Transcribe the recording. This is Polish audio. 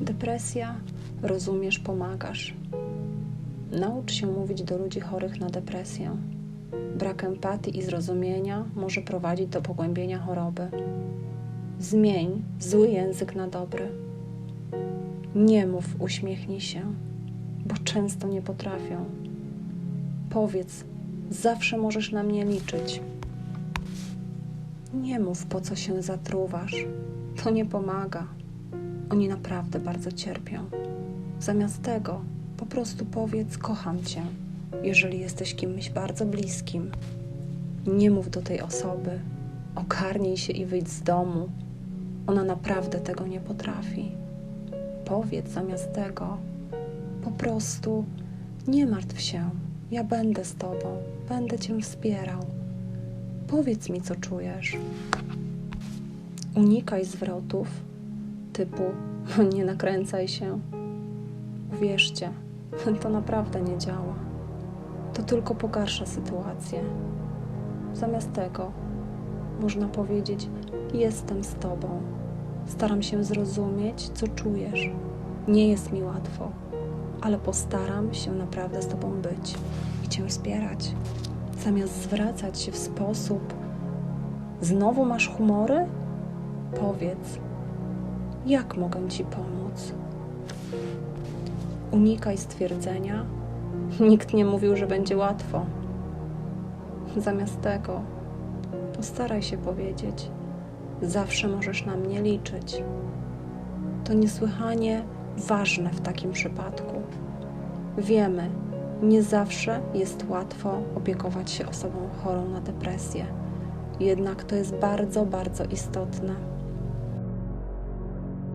Depresja, rozumiesz, pomagasz. Naucz się mówić do ludzi chorych na depresję. Brak empatii i zrozumienia może prowadzić do pogłębienia choroby. Zmień zły język na dobry. Nie mów, uśmiechnij się, bo często nie potrafią. Powiedz, zawsze możesz na mnie liczyć. Nie mów, po co się zatruwasz. To nie pomaga. Oni naprawdę bardzo cierpią. Zamiast tego, po prostu powiedz: Kocham cię, jeżeli jesteś kimś bardzo bliskim. Nie mów do tej osoby, ogarnij się i wyjdź z domu. Ona naprawdę tego nie potrafi. Powiedz zamiast tego po prostu: Nie martw się, ja będę z tobą, będę cię wspierał. Powiedz mi, co czujesz. Unikaj zwrotów typu nie nakręcaj się. Uwierzcie, to naprawdę nie działa. To tylko pogarsza sytuację. Zamiast tego można powiedzieć: Jestem z tobą. Staram się zrozumieć, co czujesz. Nie jest mi łatwo, ale postaram się naprawdę z tobą być i cię wspierać. Zamiast zwracać się w sposób: Znowu masz humory? Powiedz, jak mogę ci pomóc? Unikaj stwierdzenia. Nikt nie mówił, że będzie łatwo. Zamiast tego, postaraj się powiedzieć: Zawsze możesz na mnie liczyć. To niesłychanie ważne w takim przypadku. Wiemy, nie zawsze jest łatwo opiekować się osobą chorą na depresję, jednak to jest bardzo, bardzo istotne.